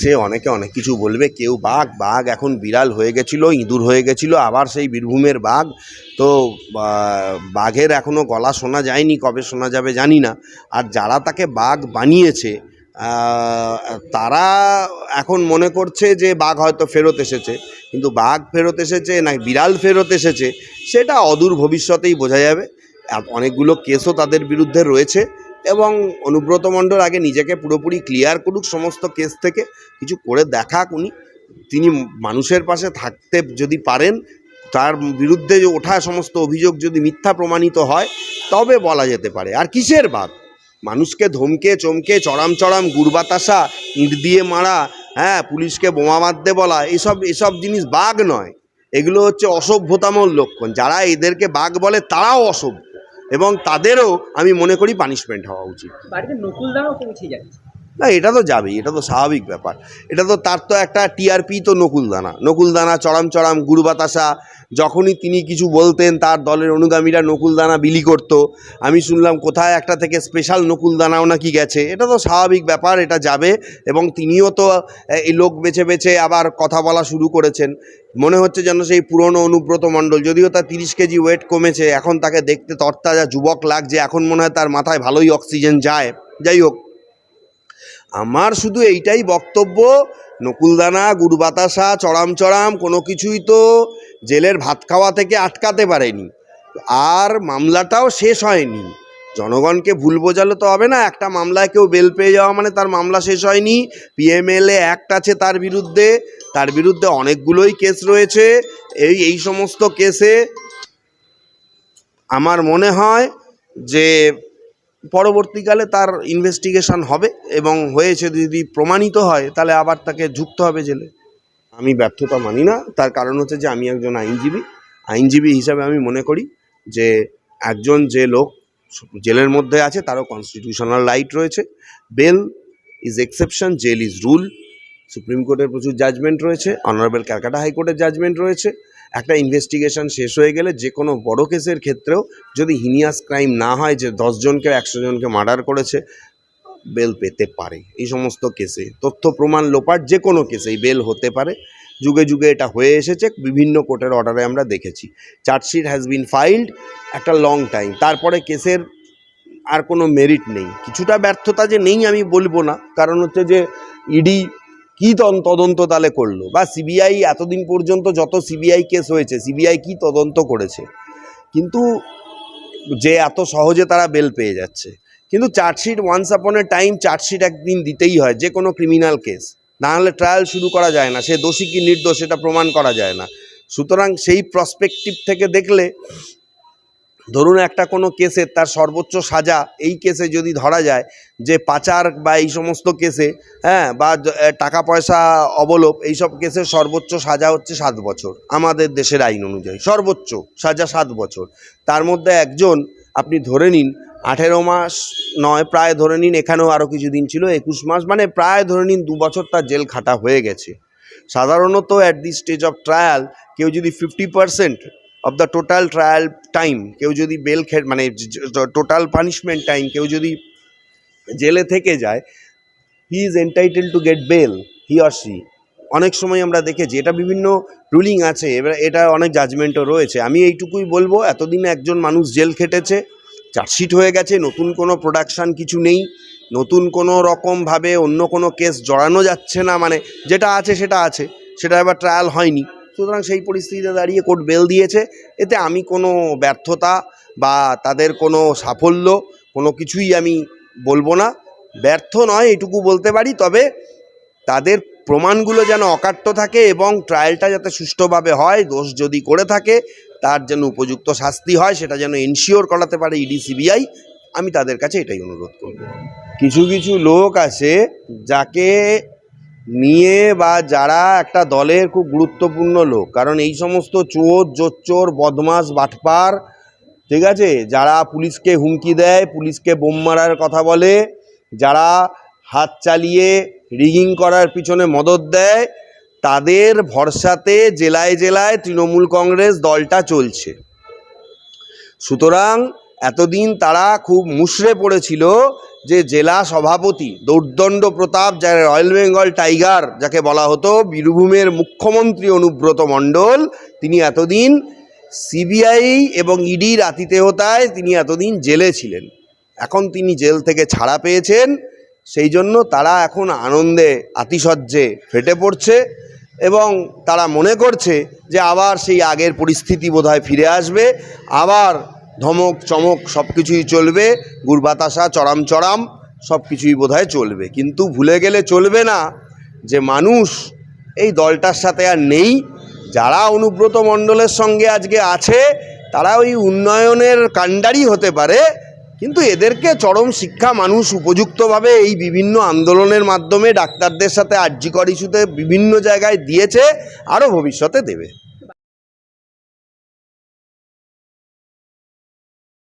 সে অনেকে অনেক কিছু বলবে, কেউ বাঘ বাঘ এখন বিড়াল হয়ে গেছিল, ইঁদুর হয়ে গেছিল, আবার সেই বীরভূমের বাঘ। তো বাঘের এখনও গলা শোনা যায়নি, কবে শোনা যাবে জানি না। আর যারা তাকে বাঘ বানিয়েছে তারা এখন মনে করছে যে বাঘ হয়তো ফেরত এসেছে। কিন্তু বাঘ ফেরত এসেছে না, বিড়াল ফেরত এসেছে, সেটা অদূর ভবিষ্যতেই বোঝা যাবে। অনেকগুলো কেসও তাদের বিরুদ্ধে রয়েছে। এবং অনুব্রত মণ্ডল আগে নিজেকে পুরোপুরি ক্লিয়ার করুক সমস্ত কেস থেকে, কিছু করে দেখাক উনি। তিনি মানুষের পাশে থাকতে যদি পারেন, তার বিরুদ্ধে যে ওঠা সমস্ত অভিযোগ যদি মিথ্যা প্রমাণিত হয়, তবে বলা যেতে পারে। আর কিসের বাদ? মানুষকে ধমকে, চমকে, চড়াম চড়াম গুড়বাতাসা ইঁট দিয়ে মারা হ্যাঁ পুলিশকে বোমা মারতে বলা, এসব এসব জিনিস বাঘ নয়। এগুলো হচ্ছে অসভ্যতামর লক্ষণ। যারা এদেরকে বাঘ বলে, তারাও অসভ্য। এবং তাদেরও আমি মনে করি পানিশমেন্ট হওয়া উচিত। বাড়িতে নকুল দানাও পৌঁছে যাচ্ছে না, এটা তো যাবেই, এটা তো স্বাভাবিক ব্যাপার। এটা তো তার তো একটা টিআরপি তো নকুলদানা। নকুলদানা, চড়াম চড়াম, গুরু বাতাসা, যখনই তিনি কিছু বলতেন, তার দলের অনুগামীরা নকুলদানা বিলি করত। আমি শুনলাম, কোথায় একটা থেকে স্পেশাল নকুলদানাও নাকি গেছে। এটা তো স্বাভাবিক ব্যাপার, এটা যাবে। এবং তিনিও তো এই লোক বেছে বেছে আবার কথা বলা শুরু করেছেন। মনে হচ্ছে যেন সেই পুরনো অনুব্রত মণ্ডল। যদিও তার তিরিশ কেজি ওয়েট কমেছে, এখন তাকে দেখতে তরতাজা যুবক লাগছে। এখন মনে হয় তার মাথায় ভালোই অক্সিজেন যায়। যাই হোক আমার শুধু এইটাই বক্তব্য, নকুলদানা গুড় বাতাসা চড়াম চড়াম, কোনো কিছুই তো জেলের ভাত খাওয়া থেকে আটকাতে পারেনি। আর মামলাটাও শেষ হয়নি। জনগণকে ভুল বোঝালে তো হবে না, একটা মামলায় কেউ বেল পেয়ে যাওয়া মানে তার মামলা শেষ হয়নি। পিএমএলএ অ্যাক্ট আছে তার বিরুদ্ধে তার বিরুদ্ধে অনেকগুলোই কেস রয়েছে। এই এই সমস্ত কেসে আমার মনে হয় যে পরবর্তীকালে তার ইনভেস্টিগেশন হবে এবং হয়েছে যদি প্রমাণিত হয়, তাহলে আবার তাকে যুক্ত হবে জেলে। আমি ব্যর্থতা মানি না। তার কারণ হচ্ছে যে, আমি একজন আইনজীবী। আইনজীবী হিসাবে আমি মনে করি যে, একজন যে লোক জেলের মধ্যে আছে, তারও কনস্টিটিউশনাল রাইট রয়েছে। Bail is exception jail is rule supreme কোর্টের প্রচুর জাজমেন্ট রয়েছে। অনারেবল ক্যালকাটা হাইকোর্টের জাজমেন্ট রয়েছে। একটা ইনভেস্টিগেশন শেষ হয়ে গেলে যে কোনো বড় কেসের ক্ষেত্রেও যদি হিনিয়াস ক্রাইম না হয়, যে দশজনকে একশো জনকে মার্ডার করেছে বেল পেতে পারে। এই সমস্ত কেসে। তথ্য, প্রমাণ লোপাট যে কোনো কেসেই বেল হতে পারে। যুগে যুগে এটা হয়ে এসেছে, বিভিন্ন কোর্টের অর্ডারে আমরা দেখেছি। চার্জশিট হ্যাজ বিন ফাইল্ড একটা লং টাইম তারপরে কেসের আর কোনো মেরিট নেই। কিছুটা ব্যর্থতা যে নেই আমি বলব না। কারণ হচ্ছে যে ইডি কী তদন্ত তাহলে করল? বা সিবিআই এতদিন পর্যন্ত যত সিবিআই কেস হয়েছে সিবিআই কি তদন্ত করেছে? কিন্তু যে এত সহজে তারা বেল পেয়ে যাচ্ছে। কিন্তু চার্জশিট ওয়ান্স আপন এ টাইম চার্জশিট একদিন দিতেই হয়, যে কোনো ক্রিমিনাল কেস না হলে ট্রায়াল শুরু করা যায় না, সে দোষী কি নির্দোষ এটা প্রমাণ করা যায় না। সুতরাং সেই প্রসপেক্টিভ থেকে দেখলে ধরুন একটা কোনো কেসে তার সর্বোচ্চ সাজা, এই কেসে যদি ধরা যায় যে পাচার বা এই সমস্ত কেসে হ্যাঁ বা টাকা পয়সা অবলোপ এইসব কেসের সর্বোচ্চ সাজা হচ্ছে সাত বছর, আমাদের দেশের আইন অনুযায়ী। সর্বোচ্চ সাজা সাত বছর। তার মধ্যে একজন, আপনি ধরে নিন, আঠেরো মাস নয়, প্রায় ধরে নিন, এখানেও আরও কিছুদিন ছিল, একুশ মাস মানে প্রায় ধরে নিন দু বছর তার জেল খাটা হয়ে গেছে। সাধারণত at the stage of trial কেউ যদি fifty percent of the total trial time কেউ যদি বেল খে মানে টোটাল পানিশমেন্ট টাইম কেউ যদি জেলে থেকে যায় he is entitle to get bail he or she অনেক সময় আমরা দেখেছি, এটা বিভিন্ন রুলিং আছে, এবার এটা অনেক জাজমেন্টও রয়েছে। আমি এইটুকুই বলব, এতদিন একজন মানুষ জেল খেটেছে, চার্জশিট হয়ে গেছে, নতুন কোনো প্রোডাকশান কিছু নেই, নতুন কোনো রকমভাবে অন্য কোনো কেস জড়ানো যাচ্ছে না মানে যেটা আছে সেটা আছে, সেটা এবার ট্রায়াল হয়নি। সুতরাং সেই পরিস্থিতিতে দাঁড়িয়ে কোর্ট বেল দিয়েছে। এতে আমি কোনো ব্যর্থতা বা তাদের কোনো সাফল্য, কোনো কিছুই আমি বলব না। ব্যর্থ নয়, এটুকু বলতে পারি। তবে তাদের প্রমাণগুলো যেন অকাট্য থাকে এবং ট্রায়ালটা যাতে সুষ্ঠুভাবে হয়, দোষ যদি করে থাকে, তার যেন উপযুক্ত শাস্তি হয়, সেটা যেন এনশিওর করাতে পারে ইডি, সিবিআই, আমি তাদের কাছে এটাই অনুরোধ করব। কিছু কিছু লোক আছে যাকে নিয়ে বা যারা একটা দলের খুব গুরুত্বপূর্ণ লোক, কারণ এই সমস্ত চোর, জোচ্চোর বদমাস বাটপার, ঠিক আছে? যারা পুলিশকে হুমকি দেয়, পুলিশকে বোম মারার কথা বলে, যারা হাত চালিয়ে রিগিং করার পিছনে মদত দেয়, তাদের ভরসাতে জেলায় জেলায় তৃণমূল কংগ্রেস দলটা চলছে। সুতরাং এতদিন তারা খুব মুষড়ে পড়েছিল যে জেলা সভাপতি দৌর্দণ্ড প্রতাপ যার রয়্যাল বেঙ্গল টাইগার যাকে বলা হতো, বীরভূমের মুখ্যমন্ত্রী অনুব্রত মণ্ডল, তিনি এতদিন সিবিআই এবং ইডির আতিথেয়তায় তিনি এতদিন জেলে ছিলেন। এখন তিনি জেল থেকে ছাড়া পেয়েছেন, সেই জন্য তারা এখন আনন্দে, আতিশয্যে ফেটে পড়ছে এবং তারা মনে করছে যে আবার সেই আগের পরিস্থিতি বোধহয় ফিরে আসবে, আবার ধমক, চমক সব কিছুই চলবে গুড়বাতাসা চড়াম চড়াম সব কিছুই বোধহয় চলবে। কিন্তু ভুলে গেলে চলবে না যে মানুষ এই দলটার সাথে আর নেই। যারা অনুব্রত মণ্ডলের সঙ্গে আজকে আছে, তারা ওই উন্নয়নের কাণ্ডারি হতে পারে, কিন্তু এদেরকে চরম শিক্ষা মানুষ উপযুক্তভাবে এই বিভিন্ন আন্দোলনের মাধ্যমে ডাক্তারদের সাথে আর্যিকর ইস্যুতে বিভিন্ন জায়গায় দিয়েছে, আরও ভবিষ্যতে দেবে।